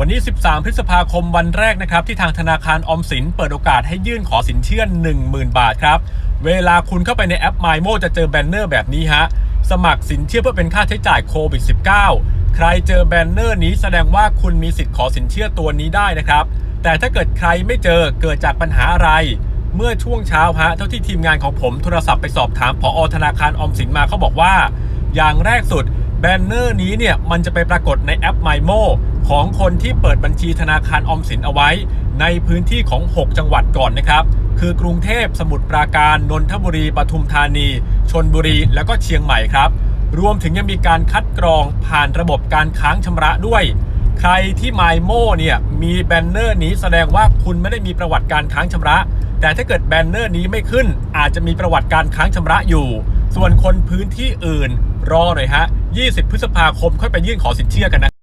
วันนี้ 13 พฤษภาคมวันแรกนะครับ ที่ทางธนาคารออมสินเปิดโอกาสให้ยื่นขอสินเชื่อ 10,000 บาทครับ เวลาคุณเข้าไปในแอป MyMo จะเจอแบนเนอร์แบบนี้ฮะ สมัครสินเชื่อเพื่อเป็นค่าใช้จ่ายโควิด -19 ใครเจอแบนเนอร์นี้แสดงว่าคุณมีสิทธิ์ขอสินเชื่อตัวนี้ได้นะครับ แต่ถ้าเกิดใครไม่เจอเกิดจากปัญหาอะไร เมื่อช่วงเช้าฮะเท่าที่ทีมงานของผมโทรศัพท์ไปสอบถามผอธนาคารออมสินมาเขาบอกว่า อย่างแรกสุดแบนเนอร์นี้เนี่ยมันจะไปปรากฏในแอป MyMo ของคนที่เปิดบัญชีธนาคารออมสินเอาไว้ ในพื้นที่ของ 6 จังหวัดก่อนนะครับ คือกรุงเทพสมุทรปราการนนทบุรีปทุมธานีชนบุรี แล้วก็เชียงใหม่ครับ รวมถึงยังมีการคัดกรองผ่านระบบการค้างชำระด้วย ใครที่ MyMo เนี่ยมีแบนเนอร์นี้แสดงว่าคุณไม่ได้มีประวัติการค้างชำระ แต่ถ้าเกิดแบนเนอร์นี้ไม่ขึ้น อาจจะมีประวัติการค้างชำระอยู่ ส่วนคนพื้นที่อื่นรอหน่อยฮะ 20 พฤษภาคมค่อยไปยื่นขอสินเชื่อกันนะ